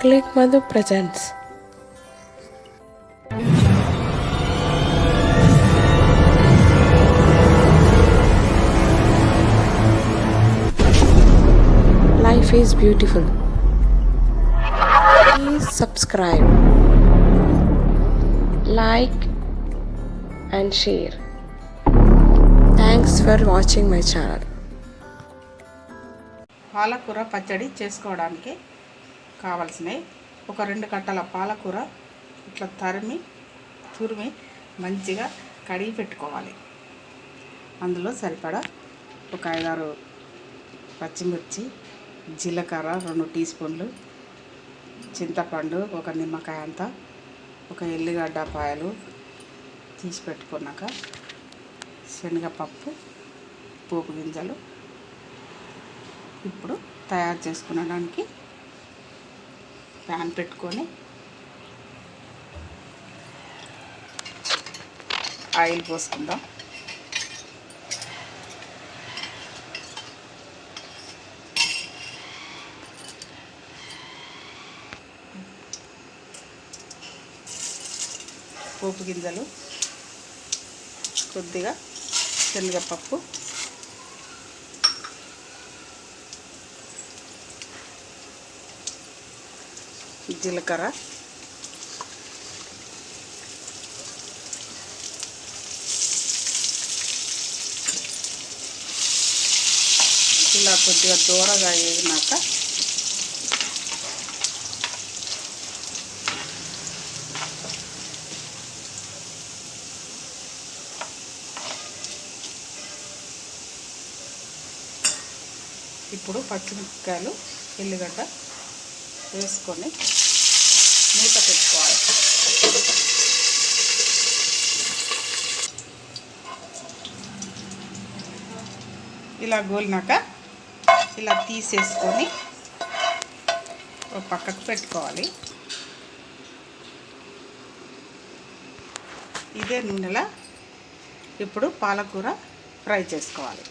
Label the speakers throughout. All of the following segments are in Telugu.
Speaker 1: Click Madhu presents. Life is beautiful please subscribe like and share thanks for watching my channel
Speaker 2: పాలకూర పచ్చడి చేసుకోవడానికి కావాల్సినవి ఒక రెండు కట్టల పాలకూర ఇట్లా తరిమి తురిమి మంచిగా కడిగి పెట్టుకోవాలి. అందులో సరిపడా ఒక ఐదారు పచ్చిమిర్చి జీలకర్ర రెండు టీ స్పూన్లు చింతపండు ఒక నిమ్మకాయ అంతా ఒక ఎల్లిగడ్డ పాయలు తీసి పెట్టుకున్నాక శనగపప్పు పోపు గింజలు ఇప్పుడు తయారు చేసుకునడానికి ప్యాన్ పెట్టుకొని ఆయిల్ పోసుకుందాం. పోపు గింజలు కొద్దిగా శనగపప్పు జీలకర్ర. ఇలా కొద్దిగా దూరగా వేగినాక ఇప్పుడు పచ్చిమిరపకాయలు ఎల్లిగడ్డ వేసుకొని మూత పెట్టుకోవాలి. ఇలా గోలినాక ఇలా తీసేసుకొని ఒక పక్కకు పెట్టుకోవాలి. ఇదే నూనెలో ఇప్పుడు పాలకూర ఫ్రై చేసుకోవాలి.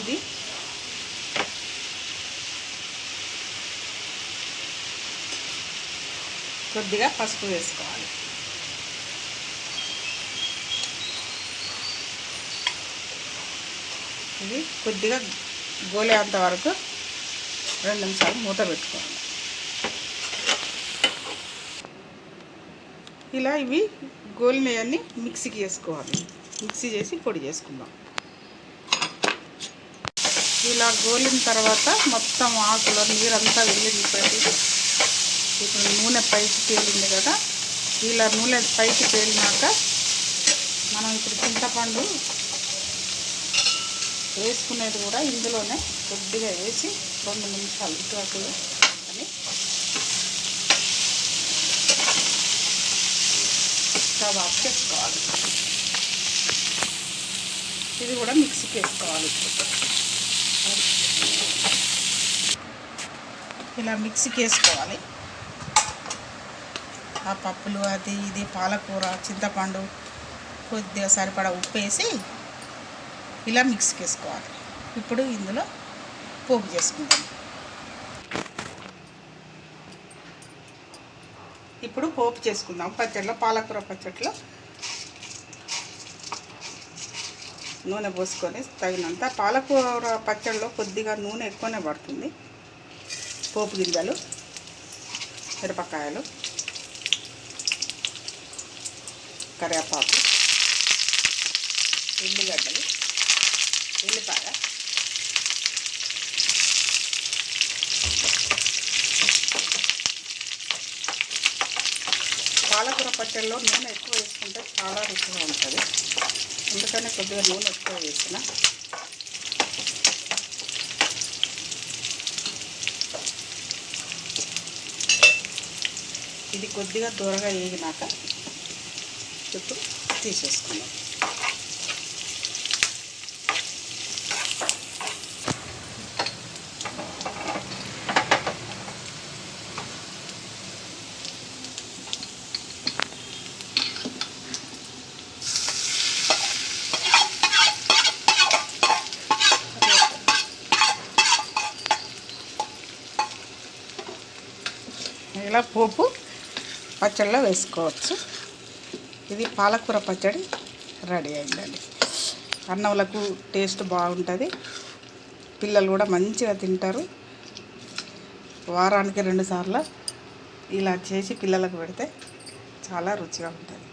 Speaker 2: ఇది. కొద్దిగా పసుపు వేసుకోవాలి. ఇది కొద్దిగా గోలేంత వరకు రెండు నిమిషాలు మూత పెట్టుకోవాలి. ఇలా ఇవి గోలినవన్నీ మిక్సీకి వేసుకోవాలి. మిక్సీ చేసి పొడి చేసుకుందాం. ఇలా గోలిన తర్వాత మొత్తం ఆకులో నీరంతా వెళ్ళిపోయింది ఇప్పుడు నూనె పైకి తేలింది కదా. ఇలా నూనె పైకి తేలినాక మనం ఇప్పుడు చింతపండు వేసుకునేది కూడా ఇందులోనే కొద్దిగా వేసి రెండు నిమిషాలు ఇటు అటు అని స్టవ్ ఆఫ్ చేసుకోవాలి. ఇది కూడా మిక్సీకి వేసుకోవాలి. ఇప్పుడు ఇలా మిక్సీకి వేసుకోవాలి ఆ పప్పులు అది ఇది పాలకూర చింతపండు కొద్దిగా సరిపడా ఉప్పు వేసి ఇలా మిక్సీకి వేసుకోవాలి ఇప్పుడు ఇందులో పోపు చేసుకుంటాం ఇప్పుడు పోపు చేసుకుందాం. పచ్చడిలో పాలకూర పచ్చడిలో నూనె పోసుకొని తగినంత పాలకూర పచ్చడిలో కొద్దిగా నూనె ఎక్కువనే పడుతుంది. పోపు గింజలు మిరపకాయలు కరివేపాకు ఎల్లిగడ్డలు ఎల్లిపాయ పాలకూర పచ్చడిలో నూనె ఎక్కువ వేసుకుంటే చాలా రుచిగా ఉంటుంది. అందుకనే కొద్దిగా నూనె ఎక్కువ వేసిన ఇది కొద్దిగా త్వరగా వేగినాక ఇప్పుడు తీసేసుకుందాం. ఇలా పోపు పచ్చళ్ళలో వేసుకోవచ్చు. ఇది పాలకూర పచ్చడి రెడీ అయిందండి. అన్నంలకు టేస్ట్ బాగుంటుంది. పిల్లలు కూడా మంచిగా తింటారు. వారానికి రెండు సార్లు ఇలా చేసి పిల్లలకు పెడితే చాలా రుచిగా ఉంటుంది.